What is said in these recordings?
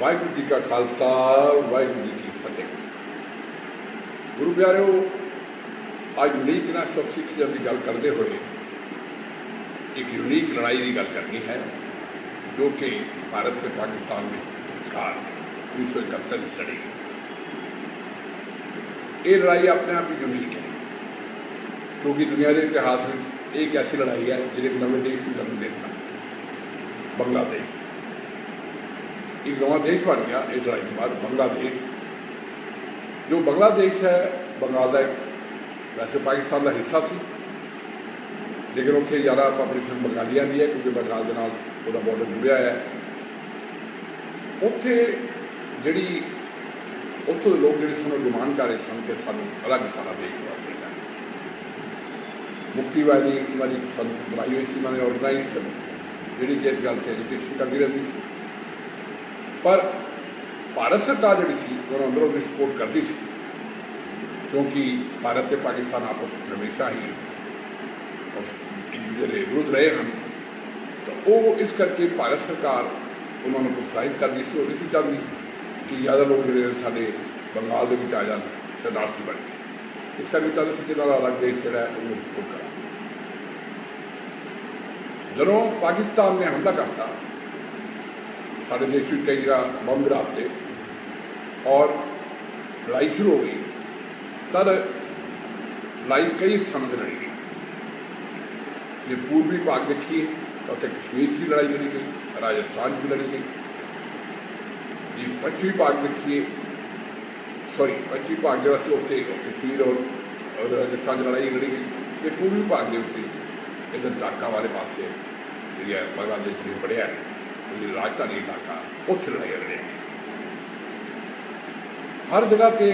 ਵਾਹਿਗੁਰੂ ਜੀ ਕਾ ਖਾਲਸਾ, ਵਾਹਿਗੁਰੂ ਜੀ ਕੀ ਫਤਿਹ। ਗੁਰੂ ਪਿਆਰਿਓ, ਅੱਜ ਯੂਨੀਕ ਨੈਸ ਆਫ ਸਿੱਖੀਜ਼ਮ ਦੀ ਗੱਲ ਕਰਦੇ ਹੋਏ ਇੱਕ ਯੂਨੀਕ ਲੜਾਈ ਦੀ ਗੱਲ ਕਰਨੀ ਹੈ, ਜੋ ਕਿ ਭਾਰਤ ਤੇ ਪਾਕਿਸਤਾਨ ਵਿੱਚ ਵਿਚਕਾਰ 1971 ਵਿੱਚ ਲੜੀ ਗਈ। ਇਹ ਲੜਾਈ ਆਪਣੇ ਆਪ ਹੀ ਯੂਨੀਕ ਹੈ, ਕਿਉਂਕਿ ਦੁਨੀਆ ਦੇ ਇਤਿਹਾਸ ਵਿੱਚ ਇਹ ਇੱਕ ਐਸੀ ਲੜਾਈ ਹੈ ਜਿਹਨੇ ਇੱਕ ਨਵੇਂ ਦੇਸ਼ ਨੂੰ ਜਨਮ ਦੇ ਦਿੱਤਾ ਬੰਗਲਾਦੇਸ਼। ਇੱਕ ਨਵਾਂ ਦੇਸ਼ ਬਣ ਗਿਆ ਇਸ ਲੜਾਈ ਤੋਂ ਬਾਅਦ ਬੰਗਲਾਦੇਸ਼। ਜੋ ਬੰਗਲਾਦੇਸ਼ ਹੈ, ਬੰਗਾਲ ਦਾ ਇੱਕ, ਵੈਸੇ ਪਾਕਿਸਤਾਨ ਦਾ ਹਿੱਸਾ ਸੀ। ਲੇਕਿਨ ਉੱਥੇ ਜ਼ਿਆਦਾ ਪਾਪੂਲੇਸ਼ਨ ਬੰਗਾਲੀਆਂ ਦੀ ਹੈ, ਕਿਉਂਕਿ ਬੰਗਾਲ ਦੇ ਨਾਲ ਉਹਦਾ ਬਾਰਡਰ ਜੁੜਿਆ ਹੈ। ਉੱਥੇ ਜਿਹੜੀ, ਉੱਥੋਂ ਦੇ ਲੋਕ ਜਿਹੜੇ ਸਾਨੂੰ ਡਿਮਾਂਡ ਕਰ ਰਹੇ ਸਨ ਕਿ ਸਾਨੂੰ ਅਲੱਗ ਸਾਡਾ ਦੇਸ਼ ਹੋਣਾ ਚਾਹੀਦਾ ਹੈ। ਮੁਕਤੀ ਵਾਲੀ ਉਹਨਾਂ ਦੀ ਇੱਕ ਸੰਨ, ਬਣਾਈ ਹੋਈ ਸੀ, ਉਹਨਾਂ ਨੇ ਆਰਗੇਨਾਈਜੇਸ਼ਨ ਜਿਹੜੀ ਕਿ ਇਸ ਗੱਲ ਤੇ ਐਜੂਕੇਸ਼ਨ ਕਰਦੀ ਰਹਿੰਦੀ ਸੀ। ਪਰ ਭਾਰਤ ਸਰਕਾਰ ਜਿਹੜੀ ਸੀ ਉਹ ਅੰਦਰੋਂ ਵੀ ਸਪੋਰਟ ਕਰਦੀ ਸੀ। ਕਿਉਂਕਿ ਭਾਰਤ ਤੇ ਪਾਕਿਸਤਾਨ ਆਪਸ ਵਿੱਚ ਹਮੇਸ਼ਾ ਹੀ ਉਸ ਵਿਰੁੱਧ ਰਹੇ ਹਨ। ਤਾਂ ਉਹ ਇਸ ਕਰਕੇ ਭਾਰਤ ਸਰਕਾਰ ਉਹਨਾਂ ਨੂੰ ਪ੍ਰੋਤਸਾਹਿਤ ਕਰਦੀ ਸੀ, ਉਹ ਨਹੀਂ ਸੀ ਚਾਹੁੰਦੀ ਕਿ ਜ਼ਿਆਦਾ ਲੋਕ ਜਿਹੜੇ ਸਾਡੇ ਬੰਗਾਲ ਦੇ ਵਿੱਚ ਆ ਜਾਣ, ਸ਼ਰਨਾਰਥੀ ਬਣ ਕੇ। ਇਸ ਕਰਕੇ ਚਾਹੁੰਦੇ ਸੀ ਕਿ ਨਾਲ ਅਲੱਗ ਦੇਸ਼ ਜਿਹੜਾ ਹੈ, ਉਹਨੂੰ ਸਪੋਰਟ ਕਰਾਂ ਜਦੋਂ ਪਾਕਿਸਤਾਨ ਨੇ ਹਮਲਾ ਕਰਤਾ ਸਾਡੇ ਦੇਸ਼ ਵਿੱਚ ਕਈ ਜਗ੍ਹਾ ਬੰਬ ਗਿਰਾਤੇ ਔਰ ਲੜਾਈ ਸ਼ੁਰੂ ਹੋ ਗਈ ਤਦ ਲੜਾਈ ਕਈ ਸਥਾਨਾਂ ਤੇ ਲੜੀ ਗਈ। ਜੇ ਪੂਰਬੀ ਭਾਗ ਦੇਖੀਏ, ਤਾਂ ਉੱਥੇ ਕਸ਼ਮੀਰ 'ਚ ਵੀ ਲੜਾਈ ਲੜੀ ਗਈ, ਰਾਜਸਥਾਨ 'ਚ ਵੀ ਲੜੀ ਗਈ। ਜੇ ਪੱਛਮੀ ਭਾਗ ਦੇਖੀਏ ਸੌਰੀ ਪੱਛਮੀ ਭਾਗ ਜਿਹੜਾ ਸੀ ਉੱਥੇ ਕਸ਼ਮੀਰ ਔਰ ਰਾਜਸਥਾਨ 'ਚ ਲੜਾਈ ਲੜੀ ਗਈ। ਤੇ ਪੂਰਬੀ ਭਾਗ ਦੇ ਉੱਤੇ ਇਧਰ ਢਾਕਾ ਵਾਲੇ ਪਾਸੇ, ਜਿਹੜੀ ਹੈ, ਬੰਗਲਾਦੇਸ਼ ਦੇ ਪੜਿਆ ਹੈ ਉਹਦੀ ਰਾਜਧਾਨੀ ਢਾਕਾ ਉੱਥੇ ਲੜਾਈ ਲੜੀ ਹਰ ਜਗ੍ਹਾ ਤੇ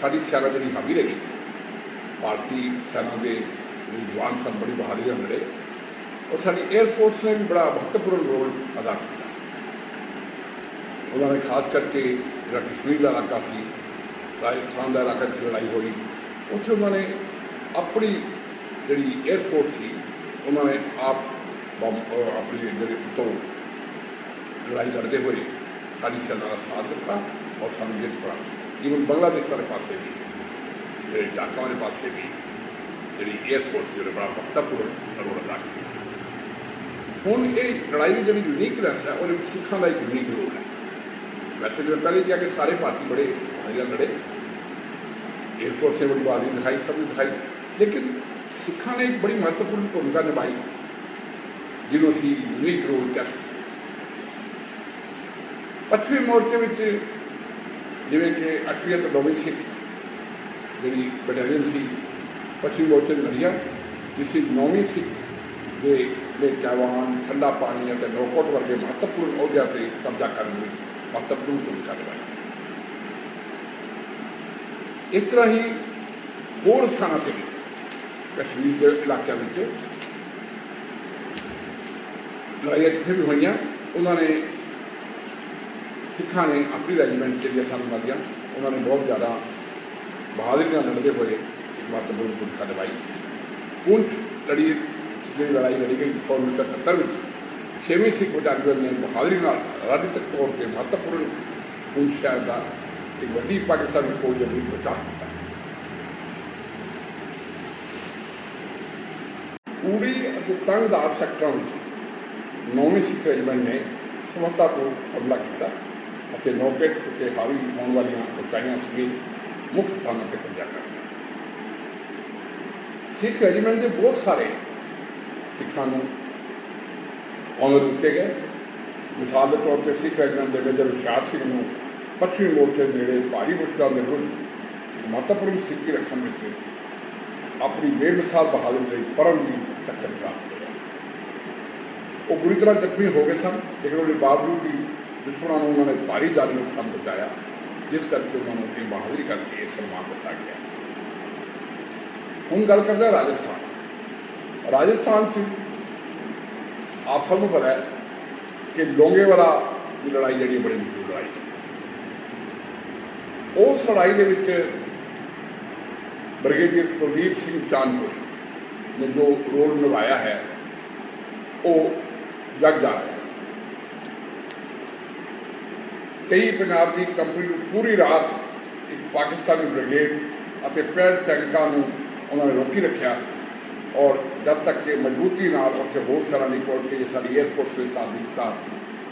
ਸਾਡੀ ਸੈਨਾ ਜਿਹੜੀ ਹਾਵੀ ਰਹੀ ਭਾਰਤੀ ਸੈਨਾ ਦੇ ਜਵਾਨ ਸਨ, ਬੜੀ ਬਹਾਦਰੀ ਨਾਲ ਲੜੇ। ਔਰ ਸਾਡੀ 에ਅਰ ਫੋਰਸ ਨੇ ਵੀ ਬੜਾ ਮਹੱਤਵਪੂਰਨ ਰੋਲ ਅਦਾ ਕੀਤਾ। ਉਹਨਾਂ ਨੇ ਖਾਸ ਕਰਕੇ ਜਿਹੜਾ ਕਸ਼ਮੀਰ ਦਾ ਇਲਾਕਾ ਸੀ, ਰਾਜਸਥਾਨ ਦਾ ਇਲਾਕਾ ਜਿੱਥੇ ਲੜਾਈ ਹੋਈ, ਉੱਥੇ ਉਹਨਾਂ ਨੇ ਆਪਣੀ ਜਿਹੜੀ 에ਅਰ ਫੋਰਸ ਸੀ, ਉਹਨਾਂ ਨੇ ਆਪ ਆਪਣੀ ਜਿਹੜੇ ਤੋਂ ਲੜਾਈ ਲੜਦੇ ਹੋਏ ਸਾਡੀ ਸੈਨਾ ਦਾ ਸਾਥ ਦਿੱਤਾ ਔਰ ਸਾਨੂੰ ਜਿੱਤ ਪ੍ਰਾਪਤ ਈਵਨ ਬੰਗਲਾਦੇਸ਼ ਵਾਲੇ ਪਾਸੇ ਵੀ ਜਿਹੜੇ ਢਾਕਾ ਵਾਲੇ ਪਾਸੇ ਵੀ ਜਿਹੜੀ 에ਅਰ ਫੋਰਸ ਸੀ ਉਹਨੇ ਬੜਾ ਮਹੱਤਵਪੂਰਨ ਰੋਲ ਅਦਾ ਕੀਤਾ। ਹੁਣ ਇਹ ਲੜਾਈ ਦੀ ਜਿਹੜੀ ਯੂਨੀਕਨੈਸ ਹੈ, ਉਹਦੇ ਵਿੱਚ ਸਿੱਖਾਂ ਦਾ ਇੱਕ ਯੂਨੀਕ ਰੋਲ ਹੈ। ਵੈਸੇ ਜਿਵੇਂ ਪਹਿਲੇ ਕਿਹਾ ਕਿ ਸਾਰੇ ਭਾਰਤੀ ਬੜੇ ਵਧੀਆ ਲੜੇ। 에ਅਰ ਫੋਰਸ ਨੇ ਬੜੀ ਬਹਾਦਰੀ ਦਿਖਾਈ, ਸਭ ਨੇ ਦਿਖਾਈ। ਲੇਕਿਨ ਸਿੱਖਾਂ ਨੇ ਇੱਕ ਬੜੀ ਮਹੱਤਵਪੂਰਨ ਭੂਮਿਕਾ ਨਿਭਾਈ, ਜਿਹਨੂੰ ਅਸੀਂ ਯੂਨੀਕ ਰੋਲ ਕਹਿ ਸਕਦੇ ਪੱਛਮੀ ਮੋਰਚੇ ਵਿੱਚ ਜਿਵੇਂ ਕਿ 8ਵੀਂ ਅਤੇ 9ਵੀਂ ਸਿੱਖ ਜਿਹੜੀ ਬਟਾਲੀਅਨ ਸੀ, ਪੱਛਮੀ ਮੋਰਚੇ ਦੀ ਲੜੀਆਂ ਜਿਸ ਵਿੱਚ 9ਵੀਂ ਸਿੱਖ ਦੇ ਦੇ ਜਵਾਨ, ਠੰਡਾ ਪਾਣੀ ਅਤੇ ਨੌਕੋਟ ਵਰਗੇ ਮਹੱਤਵਪੂਰਨ ਅਹੁਦਿਆਂ ਤੇ ਕਬਜ਼ਾ ਕਰਨ ਵਿੱਚ ਮਹੱਤਵਪੂਰਨ ਭੂਮਿਕਾ ਨਿਭਾਈ। ਇਸ ਤਰ੍ਹਾਂ ਹੀ ਹੋਰ ਸਥਾਨਾਂ ਤੇ ਵੀ ਕਸ਼ਮੀਰ ਦੇ ਇਲਾਕਿਆਂ ਵਿੱਚ ਲੜਾਈਆਂ ਜਿੱਥੇ ਵੀ ਹੋਈਆਂ, ਉਹਨਾਂ ਨੇ ਸਿੱਖਾਂ ਨੇ ਆਪਣੀ ਰੈਜੀਮੈਂਟ ਜਿਹੜੀਆਂ ਸਨ ਮਾਰੀਆਂ। ਉਹਨਾਂ ਨੇ ਬਹੁਤ ਜ਼ਿਆਦਾ ਬਹਾਦਰੀ ਨਾਲ ਲੜਦੇ ਹੋਏ ਇੱਕ ਮਹੱਤਵਪੂਰਨ ਭੂਮਿਕਾ ਨਿਭਾਈ। ਪੁੰਛ ਲੜੀ ਜਿਹੜੀ ਲੜਾਈ ਲੜੀ ਗਈ, ਸੌ ਉੱਨੀ ਸੌ ਇਕਹੱਤਰ ਵਿੱਚ ਛੇਵੇਂ ਸਿੱਖ ਬਟਾਲੀਅਨ ਨੇ ਬਹਾਦਰੀ ਨਾਲ ਰਾਜਨੀਤਿਕ ਤੌਰ ਤੇ ਮਹੱਤਵਪੂਰਨ ਪੁੰਛ ਸ਼ਹਿਰ ਦਾ ਇੱਕ ਵੱਡੀ ਪਾਕਿਸਤਾਨੀ ਫੌਜ ਦੇ ਵਿਰੁੱਧ ਬਚਾਅ ਊੜੀ ਅਤੇ ਤੰਗਦਾਰ ਸੈਕਟਰਾਂ ਵਿੱਚ ਨੌਵੀਂ ਸਿੱਖ ਰੈਜੀਮੈਂਟ ਨੇ ਸਮਰਥਾਪੂਰਨ ਹਮਲਾ ਕੀਤਾ। ਅਤੇ ਨੌਕੇਟ ਉੱਤੇ ਹਾਵੀ ਹੋਣ ਵਾਲੀਆਂ ਉਚਾਈਆਂ ਸਮੇਤ ਮੁੱਖ ਸਥਾਨਾਂ ਤੇ ਕਬਜ਼ਾ ਕਰ ਲਿਆ ਸਿੱਖ ਰੈਜੀਮੈਂਟ ਦੇ ਬਹੁਤ ਸਾਰੇ ਸਿੱਖਾਂ ਨੂੰ ਆਨਰ ਦਿੱਤੇ ਗਏ। ਮਿਸਾਲ ਦੇ ਤੌਰ ਤੇ ਸਿੱਖ ਰੈਜੀਮੈਂਟ ਦੇ ਮੇਜਰ ਹੁਸ਼ਿਆਰ ਸਿੰਘ ਨੂੰ ਪੱਛਮੀ ਮੋਰਚੇ ਨੇੜੇ ਭਾਰੀ ਮੁਸ਼ਕਲਾਂ ਦੇ ਵਿਰੁੱਧ ਇੱਕ ਮਹੱਤਵਪੂਰਨ ਸਥਿਤੀ ਰੱਖਣ ਵਿੱਚ ਆਪਣੀ ਬੇਮਿਸਾਲ ਬਹਾਦਰੀ ਲਈ ਪਰਮ ਵੀ ਟੱਕਰ ਪ੍ਰਾਪਤ ਹੋਇਆ। ਉਹ ਬੁਰੀ ਤਰ੍ਹਾਂ ਜ਼ਖਮੀ ਹੋ ਗਏ ਸਨ। ਲੇਕਿਨ ਉਹਦੇ ਬਾਵਜੂਦ ਵੀ ਦੁਸ਼ਮਣਾਂ ਨੂੰ ਉਹਨਾਂ ਨੇ ਭਾਰੀ ਜਾਨੀ ਨੁਕਸਾਨ ਪਹੁੰਚਾਇਆ, ਜਿਸ ਕਰਕੇ ਉਹਨਾਂ ਨੂੰ ਇਹ ਬਹਾਦਰੀ ਕਰਕੇ ਇਹ ਸਨਮਾਨ ਦਿੱਤਾ ਗਿਆ। ਹੁਣ ਗੱਲ ਕਰਦਾ ਰਾਜਸਥਾਨ। ਰਾਜਸਥਾਨ 'ਚ ਆਪ ਸਭ ਨੂੰ ਪਤਾ ਹੈ ਕਿ ਲੋਂਗੇਵਾਲਾ ਦੀ ਲੜਾਈ ਜਿਹੜੀ ਬੜੀ ਮਸ਼ਹੂਰ ਲੜਾਈ ਸੀ। ਉਸ ਲੜਾਈ ਦੇ ਵਿੱਚ ਬ੍ਰਿਗੇਡੀਅਰ ਕੁਲਦੀਪ ਸਿੰਘ ਚਾਂਦਪੁਰ ਨੇ ਜੋ ਰੋਲ ਨਿਭਾਇਆ ਹੈ, ਉਹ ਜਗ ਜਾ ਰਿਹਾ ਹੈ 23 ਪੰਜਾਬ ਦੀ ਕੰਪਨੀ ਨੂੰ ਪੂਰੀ ਰਾਤ ਇੱਕ ਪਾਕਿਸਤਾਨੀ ਬ੍ਰਿਗੇਡ ਅਤੇ 65 ਟੈਂਕਾਂ ਨੂੰ ਉਹਨਾਂ ਨੇ ਰੋਕੀ ਰੱਖਿਆ ਔਰ ਜਦ ਤੱਕ ਕਿ ਮਜ਼ਬੂਤੀ ਨਾਲ ਉੱਥੇ ਹੋਰ ਸਾਰਾ ਨਹੀਂ ਪਹੁੰਚ ਕੇ ਜੇ ਸਾਡੀ 에ਅਰਫੋਰਸ ਨੇ ਸਾਥ ਦਿੱਤਾ,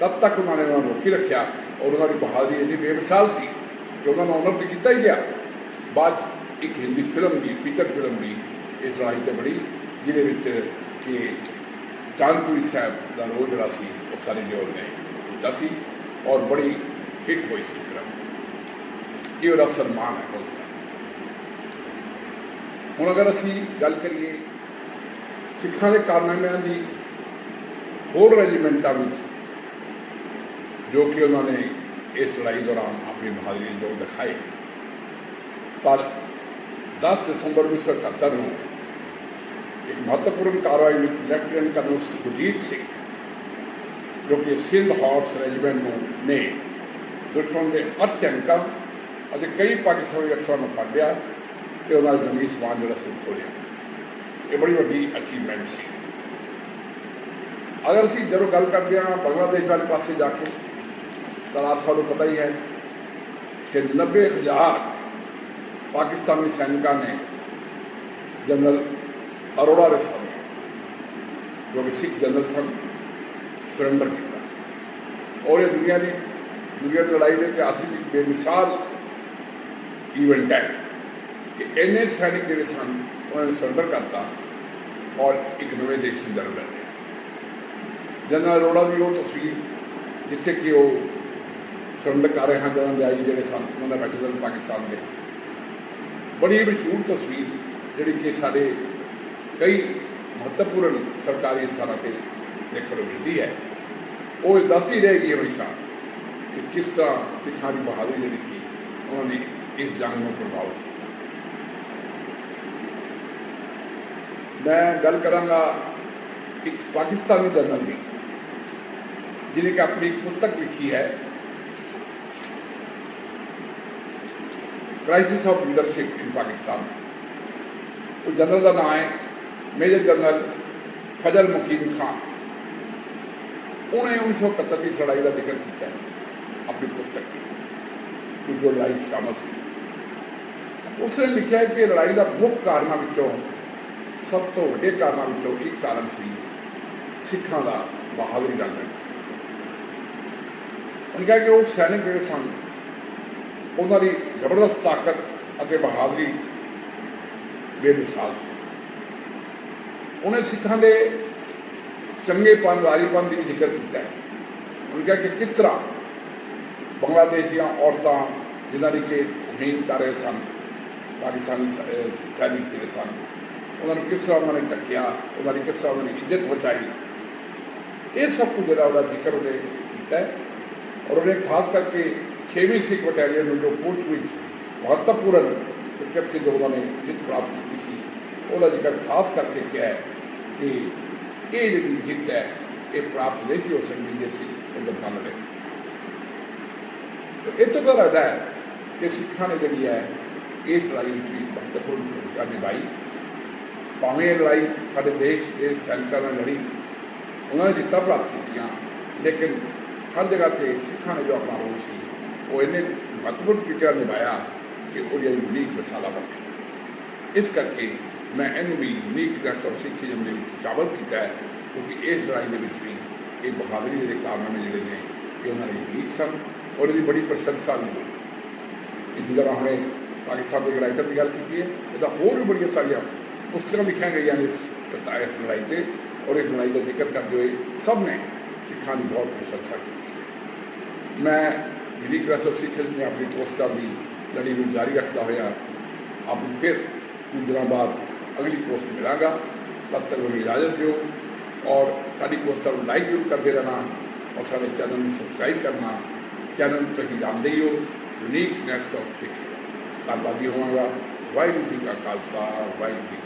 ਤਦ ਤੱਕ ਉਹਨਾਂ ਨੇ ਉਹਨਾਂ ਨੂੰ ਰੋਕੀ ਰੱਖਿਆ ਔਰ ਉਹਨਾਂ ਦੀ ਬਹਾਦਰੀ ਇੰਨੀ ਬੇਮਿਸਾਲ ਸੀ ਕਿ ਉਹਨਾਂ ਨੂੰ ਅਮਰ ਤੇ ਕੀਤਾ ਹੀ ਗਿਆ। ਬਾਅਦ 'ਚ ਇੱਕ ਹਿੰਦੀ ਫਿਲਮ ਵੀ ਫੀਚਰ ਫਿਲਮ ਵੀ ਇਸ ਲੜਾਈ ਤੇ ਬਣੀ, ਜਿਹਦੇ ਵਿੱਚ ਕਿ ਚਾਂਦਪੁਰੀ ਸਾਹਿਬ ਦਾ ਰੋਲ ਜਿਹੜਾ ਸੀ, ਉਹ ਸਾਰੇ ਦਿਓਲ ਨੇ ਕੀਤਾ ਸੀ ਔਰ ਬੜੀ ਹਿੱਟ ਹੋਈ ਸੀ ਫਿਲਮ ਇਹ ਉਹਦਾ ਸਨਮਾਨ ਹੈ ਬਹੁਤ ਹੁਣ ਅਗਰ ਅਸੀਂ ਗੱਲ ਕਰੀਏ ਸਿੱਖਾਂ ਦੇ ਕਾਰਨਾਮਿਆਂ ਦੀ ਹੋਰ ਰੈਜੀਮੈਂਟਾਂ ਵਿੱਚ ਜੋ ਕਿ ਉਹਨਾਂ ਨੇ ਇਸ ਲੜਾਈ ਦੌਰਾਨ ਆਪਣੀ ਬਹਾਦਰੀ ਜੋ ਦਿਖਾਏ ਪਰ 10 ਦਸੰਬਰ 1971 ਨੂੰ ਇੱਕ ਮਹੱਤਵਪੂਰਨ ਕਾਰਵਾਈ ਵਿੱਚ ਲੈਫਟੀਨੈਂਟ ਕਰਨਲ ਸੁਖਜੀਤ ਸਿੰਘ ਜੋ ਕਿ ਸਿੰਧ ਹਾਰਸ ਰੈਜੀਮੈਂਟ ਨੂੰ ਨੇ ਦੁਸ਼ਮਣ ਦੇ ਅੱਠ ਟੈਂਕਾਂ ਅਤੇ ਕਈ ਪਾਕਿਸਤਾਨੀ ਅਫਸਰਾਂ ਨੂੰ ਫੜ ਲਿਆ ਤੇ ਉਹਨਾਂ ਦਾ ਜੰਗੀ ਸਮਾਨ ਜਿਹੜਾ ਸੀ ਖੋਲਿਆ ਇਹ ਬੜੀ ਵੱਡੀ ਅਚੀਵਮੈਂਟ ਸੀ। ਅਗਰ ਅਸੀਂ ਜਦੋਂ ਗੱਲ ਕਰਦੇ ਹਾਂ ਬੰਗਲਾਦੇਸ਼ ਵਾਲੇ ਪਾਸੇ ਜਾ ਕੇ, ਤਾਂ ਆਪ ਸਾਨੂੰ ਪਤਾ ਹੀ ਹੈ ਕਿ 90000 ਪਾਕਿਸਤਾਨੀ ਸੈਨਿਕਾਂ ਨੇ ਜਨਰਲ ਅਰੋੜਾ ਦੇ ਸਾਹਮਣੇ, ਜੋ ਕਿ ਸਿੱਖ ਜਨਰਲ ਸਨ ਸਰੈਂਡਰ ਕੀਤਾ। ਔਰ ਇਹ ਦੁਨੀਆ ਦੀ ਦੁਨੀਆ ਦੀ ਲੜਾਈ ਦੇ ਇਤਿਹਾਸ ਵਿੱਚ ਇੱਕ ਬੇਮਿਸਾਲ ਈਵੈਂਟ ਹੈ ਕਿ ਇੰਨੇ ਸੈਨਿਕ ਜਿਹੜੇ ਸਨ, ਉਹਨਾਂ ਨੇ ਸਰੈਂਡਰ ਕਰਤਾ ਔਰ ਇੱਕ ਨਵੇਂ ਦੇਸ਼ ਨੂੰ ਜਨਮ ਲੈ ਲਿਆ। ਜਨਰਲ ਅਰੋੜਾ ਦੀ ਉਹ ਤਸਵੀਰ ਜਿੱਥੇ ਕਿ ਉਹ ਸਰੈਂਡਰ ਕਰ ਰਹੇ ਹਨ ਜਨਰਲ ਜਾਈ ਜਿਹੜੇ ਸਨ, ਉਹਨਾਂ ਦਾ ਬੈਠੇ ਸਨ ਪਾਕਿਸਤਾਨ ਦੇ। ਬੜੀ ਮਸ਼ਹੂਰ ਤਸਵੀਰ ਜਿਹੜੀ ਕਿ ਸਾਡੇ ਕਈ ਮਹੱਤਵਪੂਰਨ ਸਰਕਾਰੀ ਸਥਾਨਾਂ ਤੇ ਦੇਖਣ ਨੂੰ ਮਿਲਦੀ ਹੈ। ਉਹ ਦੱਸਦੀ ਰਹੇਗੀ ਹਮੇਸ਼ਾ ਕਿ ਕਿਸ ਤਰ੍ਹਾਂ ਸਿੱਖਾਂ ਦੀ ਬਹਾਦਰੀ ਜਿਹੜੀ ਸੀ ਉਹਨਾਂ ਨੇ ਇਸ ਜੰਗ ਨੂੰ ਪ੍ਰਭਾਵਿਤ ਕੀਤਾ ਮੈਂ ਗੱਲ ਕਰਾਂਗਾ ਇੱਕ ਪਾਕਿਸਤਾਨੀ ਜਨਰਲ ਦੀ ਜਿਹਨੇ ਕਿ ਆਪਣੀ ਪੁਸਤਕ ਲਿਖੀ ਹੈ crisis of leadership in Pakistan ਉਹ ਜਨਰਲ ਦਾ ਨਾਮ ਹੈ ਮੇਜਰ ਜਨਰਲ ਫਜ਼ਲ ਮੁਕੀਮ ਖਾਨ ਉਹਨੇ 1971 ਦੀ ਲੜਾਈ ਦਾ ਜ਼ਿਕਰ ਕੀਤਾ ਹੈ ਆਪਣੀ ਪੁਸਤਕ ਵਿੱਚ ਜੋ ਲੜਾਈ ਸ਼ਾਮਲ ਸੀ। ਉਸਨੇ ਲਿਖਿਆ ਕਿ ਲੜਾਈ ਦਾ ਮੁੱਖ ਕਾਰਨਾਂ ਵਿੱਚੋਂ, ਸਭ ਤੋਂ ਵੱਡੇ ਕਾਰਨਾਂ ਵਿੱਚੋਂ ਇੱਕ ਕਾਰਨ ਸੀ ਸਿੱਖਾਂ ਦਾ ਬਹਾਦਰੀ ਰੰਗ ਉਹਨੇ ਕਿਹਾ ਕਿ ਉਹ ਸੈਨਿਕ ਜਿਹੜੇ ਸਨ, ਉਹਨਾਂ ਦੀ ਜ਼ਬਰਦਸਤ ਤਾਕਤ ਅਤੇ ਬਹਾਦਰੀ ਬੇਮਿਸਾਲ ਸੀ। ਉਹਨੇ ਸਿੱਖਾਂ ਦੇ ਚੰਗੇਪਨ, ਵਾਰੀਪਨ ਦੀ ਵੀ ਜ਼ਿਕਰ ਕੀਤਾ ਹੈ। ਉਹਨੇ ਕਿਹਾ ਕਿ ਕਿਸ ਤਰ੍ਹਾਂ ਬੰਗਲਾਦੇਸ਼ ਦੀਆਂ ਔਰਤਾਂ, ਜਿਨ੍ਹਾਂ ਦੀ ਕਿ ਮੁਹਿੰਮ ਕਰ ਰਹੇ ਸਨ, ਪਾਕਿਸਤਾਨੀ ਸੈਨਿਕ ਜਿਹੜੇ ਸਨ, ਉਹਨਾਂ ਨੂੰ ਕਿਸ ਤਰ੍ਹਾਂ ਉਹਨਾਂ ਨੇ ਟੱਕਿਆ ਉਹਨਾਂ ਦੀ ਕਿਸ ਤਰ੍ਹਾਂ ਉਹਨਾਂ ਨੇ ਇੱਜ਼ਤ ਬਚਾਈ। ਇਹ ਸਭ ਕੁਝ ਜਿਹੜਾ ਉਹਦਾ ਜ਼ਿਕਰ ਉਹਨੇ ਕੀਤਾ ਔਰ ਉਹਨੇ ਖਾਸ ਕਰਕੇ 6ਵੀਂ ਸਿੱਖ ਬਟਾਲੀਅਨ ਨੂੰ ਜੋ ਪੁੰਛ ਵਿੱਚ ਮਹੱਤਵਪੂਰਨ ਕ੍ਰਿਕਟ ਸੀ ਜੋ ਉਹਨਾਂ ਨੇ ਜਿੱਤ ਪ੍ਰਾਪਤ ਕੀਤੀ ਸੀ, ਉਹਦਾ ਜ਼ਿਕਰ ਖਾਸ ਕਰਕੇ ਕਿਹਾ ਹੈ ਕਿ ਇਹ ਜਿਹੜੀ ਜਿੱਤ ਹੈ, ਇਹ ਪ੍ਰਾਪਤ ਨਹੀਂ ਸੀ ਹੋ ਸਕਦੀ, ਜੇ ਸਿੱਖ ਪੰਜਾਬ ਨਾਲ ਲੜੇ ਤੇ ਇਹ ਤੋਂ ਪਤਾ ਲੱਗਦਾ ਹੈ ਕਿ ਸਿੱਖਾਂ ਨੇ ਜਿਹੜੀ ਹੈ, ਇਸ ਲੜਾਈ ਵਿੱਚ ਵੀ ਮਹੱਤਵਪੂਰਨ ਭੂਮਿਕਾ ਨਿਭਾਈ। ਭਾਵੇਂ ਇਹ ਲੜਾਈ ਸਾਡੇ ਦੇਸ਼ ਦੇ ਸੈਨਿਕਾਂ ਨਾਲ ਲੜੀ, ਉਹਨਾਂ ਨੇ ਜਿੱਤਾਂ ਪ੍ਰਾਪਤ ਕੀਤੀਆਂ, ਲੇਕਿਨ ਹਰ ਜਗ੍ਹਾ ਤੇ ਸਿੱਖਾਂ ਨੇ ਜੋ ਆਪਣਾ ਰੋਲ ਸੀ, ਉਹ ਇਹਨੇ ਮਹੱਤਵਪੂਰਨ ਤਰੀਕੇ ਨਾਲ ਨਿਭਾਇਆ ਕਿ ਉਹ ਜਿਹੜੀ ਯੂਨੀਕ ਮਿਸਾਲਾ ਬਣ ਗਈ ਇਸ ਕਰਕੇ ਮੈਂ ਇਹਨੂੰ ਵੀ ਯੂਨੀਕ ਡੈਟਸ ਆਫ ਸਿੱਖੀਜ਼ਮ ਦੇ ਵਿੱਚ ਸ਼ਾਮਲ ਕੀਤਾ ਹੈ, ਕਿਉਂਕਿ ਇਸ ਲੜਾਈ ਦੇ ਵਿੱਚ ਵੀ ਇਹ ਬਹਾਦਰੀ ਦੇ ਕਾਰਨਾਮੇ ਜਿਹੜੇ ਨੇ, ਇਹ ਉਹਨਾਂ ਦੇ ਯੂਨੀਕ ਸਨ। ਔਰ ਇਹਦੀ ਬੜੀ ਪ੍ਰਸ਼ੰਸਾ ਵੀ ਹੋਈ ਇਹ ਜਿਹੜਾ ਹੁਣੇ ਪਾਕਿਸਤਾਨ ਦੇ ਰਾਈਟਰ ਦੀ ਗੱਲ ਕੀਤੀ ਹੈ ਇਹਦਾ ਹੋਰ ਵੀ ਬੜੀਆਂ ਸਾਰੀਆਂ ਪੁਸਤਕਾਂ ਲਿਖੀਆਂ ਗਈਆਂ ਨੇ ਇਸ ਕਤਾ ਲੜਾਈ ਤੇ ਔਰ ਇਸ ਲੜਾਈ ਦਾ ਜ਼ਿਕਰ ਕਰਦੇ ਹੋਏ ਸਭ ਨੇ ਸਿੱਖਾਂ ਦੀ ਬਹੁਤ ਪ੍ਰਸ਼ੰਸਾ ਕੀਤੀ ਮੈਂ ਯੂਨੀਕ ਰੈਸ ਆਫ ਸਿੱਖੀਜ਼ਮ ਨੇ ਆਪਣੀ ਪੋਸਟਾਂ ਦੀ ਲੜੀ ਨੂੰ ਜਾਰੀ ਰੱਖਦਾ ਹੋਇਆ ਆਪ ਨੂੰ ਫਿਰ ਕੁਝ ਦਿਨਾਂ ਬਾਅਦ ਅਗਲੀ ਪੋਸਟ ਮਿਲਾਂਗਾ ਤਦ ਤੱਕ ਮੈਨੂੰ ਇਜਾਜ਼ਤ ਦਿਓ ਔਰ ਸਾਡੀ ਪੋਸਟਾਂ ਨੂੰ ਲਾਈਕ ਜ਼ਰੂਰ ਕਰਦੇ ਰਹਿਣਾ ਔਰ ਸਾਡੇ ਚੈਨਲ ਨੂੰ ਸਬਸਕ੍ਰਾਈਬ ਕਰਨਾ ਚੈਨਲ ਤੁਸੀਂ ਜਾਣਦੇ ਹੀ ਹੋ ਯੂਨੀਕ ਨੈਟਸ ਆਫ ਸਿੱਖ ਧੰਨਵਾਦੀ ਹੋਵਾਂਗਾ। ਵਾਹਿਗੁਰੂ ਜੀ ਕਾ ਖਾਲਸਾ, ਵਾਹਿਗੁਰੂ ਜੀ